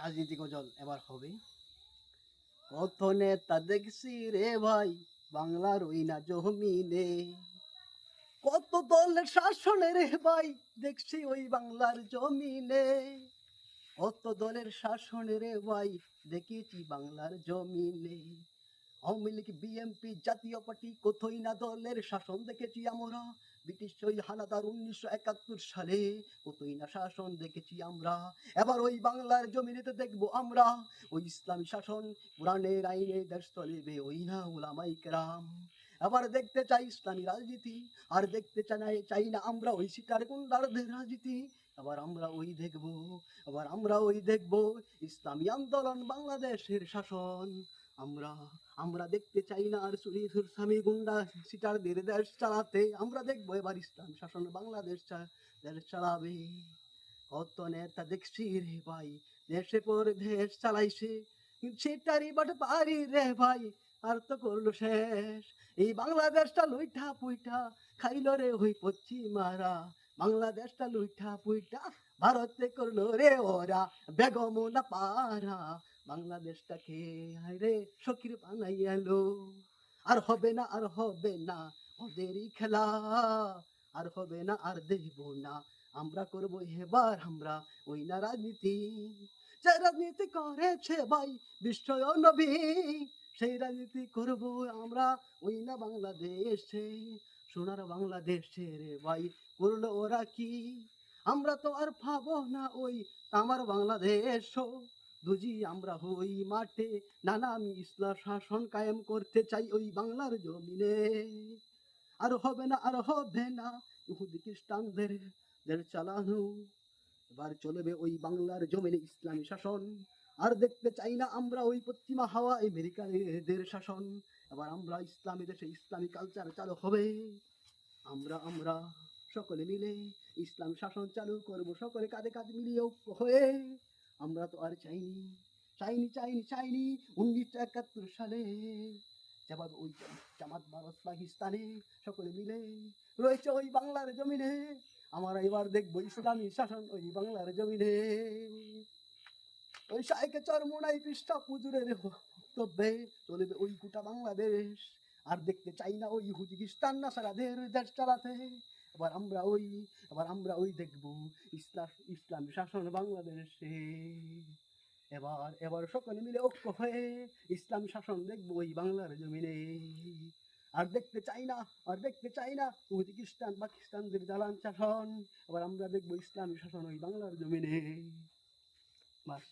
রাজনীতি গজল এবার হবে। কত নেতা দেখছি রে ভাই, বাংলার ওই না জমিনে। কত দলের শাসনে রে ভাই, দেখছি ওই বাংলার জমিনে। কত দলের শাসনে রে ভাই, দেখেছি বাংলার জমিনে। Awami League, BNP Jatiya Party কোথায় না দলের শাসন দেখেছি আমরা? ব্রিটিশ ওই হানাদার উনিশশো একাত্তর সালে কতই না শাসন দেখেছি আমরা? এবার ওই বাংলার জমিনেতে দেখব আমরা। ওই ইসলামী শাসন আইনে দেশ ওই না ওলামাই কেরাম। এবার দেখতে চাই ইসলামী রাজনীতি, আর দেখতে চাই চাই না আমরা ওই সিটার গুন্ডারদের রাজনীতি। এবার আমরা ওই দেখব আবার আমরা ওই দেখব ইসলামী আন্দোলন বাংলাদেশের শাসন। আমরা আমরা দেখতে চাই না আর চুরি স্বামী গুন্ডা সিটারদের দেশ চালাতে। আমরা দেখব এবার ইসলাম শাসন বাংলাদেশ দেশ চালাবে। কত নেতা দেখছি রে ভাই, দেশে পর দেশ চালাইছে। সেটারই বাট পারি রে ভাই, আর তো করল শেষ। এই বাংলাদেশটা লুইঠা পুইঠা খাইলো রে হই পশ্চিমারা। বাংলাদেশটা লুইঠা পুইঠা ভারতে করল রে ওরা। বেগম না পারা বাংলাদেশটাকে রে বানাইয়ালো। আর হবে না, আর হবে না, ওদেরই খেলা। আর হবে না, আর দেখব না। আমরা করব এবার আমরা ওই না রাজনীতি। যে রাজনীতি করেছে ভাই বিশ্বয় নবী, সেই রাজনীতি করব আমরা ওই না বাংলাদেশে। সোনার বাংলাদেশে রে ভাই, করল ওরা কি? আমরা তো আর পাবো না ওই আমার বাংলাদেশ দুজি আমরা হই মাঠে নানা আমি ইসলাম শাসন কায়েম করতে চাই ওই বাংলার জমিনে। আর হবে না, আর হবে না, ইহুদি খ্রিস্টানদের দের চালানো। এবার চলবে ওই বাংলার জমিনে ইসলামী শাসন। আর দেখতে চাই না আমরা ওই পশ্চিমা হাওয়া আমেরিকানদের শাসন। এবার আমরা ইসলামী দেশে ইসলামী কালচার চালু হবে। আমরা আমরা সকলে মিলে ইসলাম শাসন চালু করব, সকলে কাঁধে কাঁধে মিলিয়ে হয়ে। আমরা তো আর চাইনি চাইনি চাইনি চাইনি উনিশশো একাত্তর সালে যেভাবে ওই জামাত ভারত পাকিস্তানে সকলে মিলে রয়েছে ওই বাংলার জমিনে। আমরা এবার দেখব ইসলামী শাসন ওই বাংলার জমিনে। ওই সাইকে চরমোনাই পৃষ্ঠা পুজুরের বক্তব্যে চলবে ওই গোটা বাংলাদেশ। আর দেখতে চাই না ওই হুজি না সারাদের দেশ চালাতে। এবার আমরা ওই, এবার আমরা ওই দেখব ইসলাম ইসলামী শাসন বাংলাদেশে। এবার এবার সকলে মিলে ঐক্য হয়ে ইসলাম শাসন দেখব ওই বাংলার জমিনে। আর দেখতে চাই না, আর দেখতে চাই না খ্রিস্টান পাকিস্তানদের জ্বালান শাসন। এবার আমরা দেখব ইসলামী শাসন ওই বাংলার জমিনে। বাস।